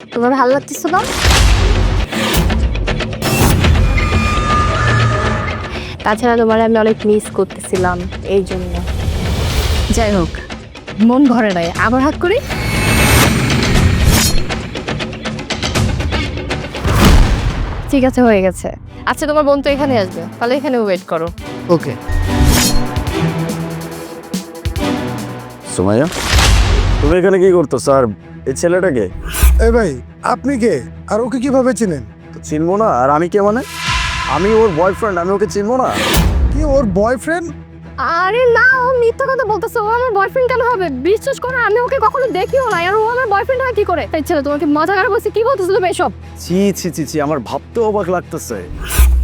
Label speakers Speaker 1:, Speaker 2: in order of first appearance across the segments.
Speaker 1: তোমার ভালো লাগতেছে না? তাছাড়া তোমার আমি অনেক মিস করতেছিলাম এই জন্য। যাই হোক মন ভরে নাই। আবার হাত করি? ঠিক আছে হয়ে গেছে। আচ্ছা তোমার বোন তো এখানে আসবে। তাহলে এখানে ওয়েট করো।
Speaker 2: ওকে
Speaker 3: সুমাইয়া? তুমি এখানে কি করতো স্যার? এই ছেলেটাকে?
Speaker 4: এ ভাই আপনি কে? আর ওকে কীভাবে চিনেন?
Speaker 3: চিনবো না আর আমি কে মানে? আমি ওর বয়ফ্রেন্ড আমি ওকে চিনবো না?
Speaker 4: কি ওর বয়ফ্রেন্ড
Speaker 1: আরে না ও মিথ্যা কথা বলতেছে। ও আমার বয়ফ্রেন্ড কেন হবে? বিশ্বাস করো আমি ওকে কখনো দেখিও না আর ও আমার বয়ফ্রেন্ড হয় কি করে? তাই ছেলে তোমাকে মজা করে বলছি কি বলতেছো তুমি এসব
Speaker 3: ছি ছি ছি ছি আমার ভাবতে অবাক লাগতেছে।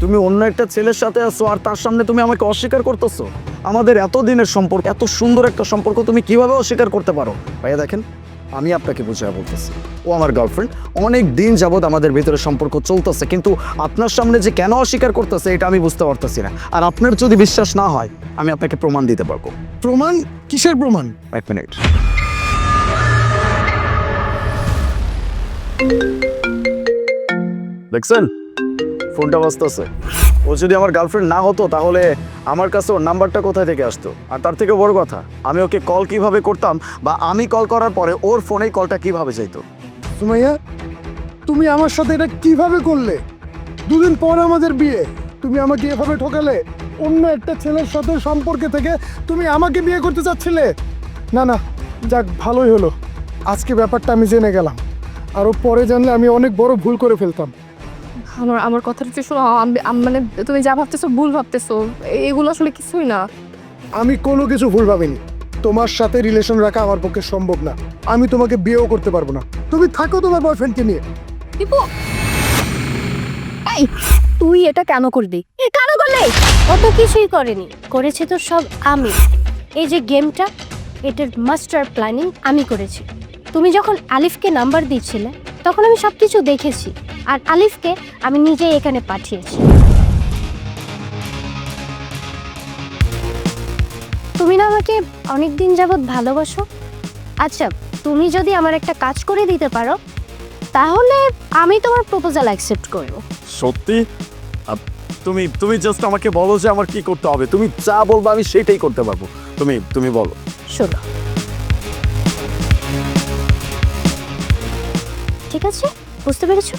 Speaker 3: তুমি অন্য একটা ছেলের সাথে আছো আর তার সামনে তুমি আমাকে অস্বীকার করতেছো। আমাদের এত দিনের সম্পর্ক এত সুন্দর একটা সম্পর্ক তুমি কীভাবে অস্বীকার করতে পারো? ভাইয়া দেখেন আমি আপনাকে বুঝায় বলতেছি। ও আমার গার্লফ্রেন্ড অনেক দিন যাবৎ আমাদের ভিতরে সম্পর্ক চলতেছে কিন্তু আপনার সামনে যে কেন অস্বীকার করতেছে এটা আমি বুঝতে পারতেছি না। আর আপনার যদি বিশ্বাস না হয় আমি আপনাকে প্রমাণ দিতে পারব।
Speaker 4: প্রমাণ? কিসের প্রমাণ?
Speaker 3: এক মিনিট। দেখছেন? ফোনটা বাজতেছে। ও যদি আমার গার্লফ্রেন্ড না হতো, তাহলে আমার কাছে ওর নাম্বারটা কোথায় থেকে আসতো? আর তার থেকে বড় কথা, আমি ওকে কল কীভাবে করতাম বা আমি কল করার পরে ওর ফোনেই কলটা কীভাবে যাইতো
Speaker 4: সুমাইয়া, তুমি আমার সাথে এটা কীভাবে করলে? দুদিন পর আমাদের বিয়ে, তুমি আমাকে এভাবে ঠকালে? অন্য একটা ছেলের সাথে সম্পর্কে থেকে তুমি আমাকে বিয়ে করতে চাচ্ছিলে? না না, যাক, ভালোই হলো। আজকে ব্যাপারটা আমি জেনে গেলাম। আরও পরে জানলে আমি অনেক বড় ভুল করে ফেলতাম।
Speaker 1: আমার আমার কথাটা একটু শোনো আম- আম- মানে তুমি যা ভাবতেছো ভুল ভাবতেছো এগুলো আসলে কিছুই না।
Speaker 4: আমি কোনো কিছু ভুল ভাবিনি। তোমার সাথে রিলেশন রাখা আমার পক্ষে সম্ভব না। আমি তোমাকে বিয়েও করতে পারব না। তুমি থাকো তোমার বয়ফ্রেন্ডকে নিয়ে।
Speaker 1: দীপু! এই তুই এটা কেন করলি? এ কেন করলি?
Speaker 5: ও তো কিছুই করেনি। করেছে তো সব আমি। এই যে গেমটা এটার মাস্টার প্ল্যানিং আমি করেছি। তুমি যখন আলিফকে নাম্বার দিচ্ছিলে তখন আমি সব কিছু দেখেছি। আর আলিফকে আমি নিজেই এখানে পাঠিয়েছি। তুমি না আমাকে অনেক দিন যাবৎ ভালোবাসো? আচ্ছা তুমি যদি আমার একটা কাজ করে দিতে পারো তাহলে আমি তোমার প্রপোজাল অ্যাকসেপ্ট করব।
Speaker 3: সত্যি? আপ- তুমি তুমি জাস্ট আমাকে বলো যে আমার কি করতে হবে। তুমি যা বলব আমি সেটাই করতে পারব। তুমি তুমি বলো।
Speaker 5: শোনো। ঠিক আছে? বুঝতে পেরেছ?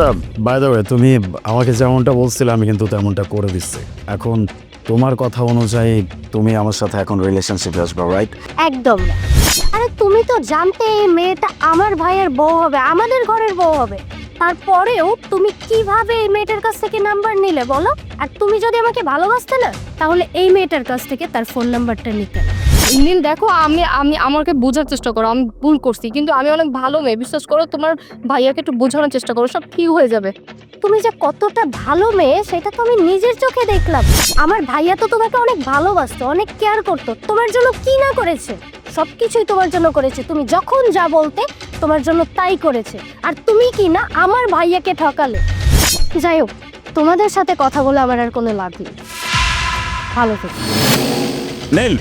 Speaker 3: আচ্ছা বাই ওয়ে তুমি আমাকে যেমনটা বলছিলে, আমি কিন্তু তেমনটা করে দিচ্ছি। এখন তোমার কথা অনুযায়ী তুমি আমার সাথে এখন রিলেশনশিপে আসবে রাইট
Speaker 5: একদম। আরে তুমি তো জানতে এই মেয়েটা আমার ভাইয়ের বউ হবে, আমাদের ঘরের বউ হবে। তারপরেও তুমি কীভাবে এই মেয়েটার কাছ থেকে নাম্বার নিলে বলো? আর তুমি যদি আমাকে ভালোবাসতে না, তাহলে এই মেয়েটার কাছ থেকে তার ফোন নাম্বারটা নিতে। না।
Speaker 1: নীল দেখো আমি আমি আমাকে বোঝার চেষ্টা করো আমি ভুল করছি কিন্তু আমি অনেক ভালো মেয়ে বিশ্বাস করো তোমার ভাইয়াকে একটু বোঝানোর চেষ্টা করো সব ঠিক হয়ে যাবে।
Speaker 5: তুমি যে কতটা ভালো মেয়ে সেটা তো আমি নিজের চোখে দেখলাম। আমার ভাইয়া তো তোমাকে অনেক ভালোবাসতো অনেক কেয়ার করতো তোমার জন্য কি না করেছে? সব কিছুই তোমার জন্য করেছে তুমি যখন যা বলতে তোমার জন্য তাই করেছে আর তুমি কি না আমার ভাইয়াকে ঠকালে? যাই হোক তোমাদের সাথে কথা বলে আমার আর কোনো লাভ নেই। ভালো থেকো।
Speaker 3: নীল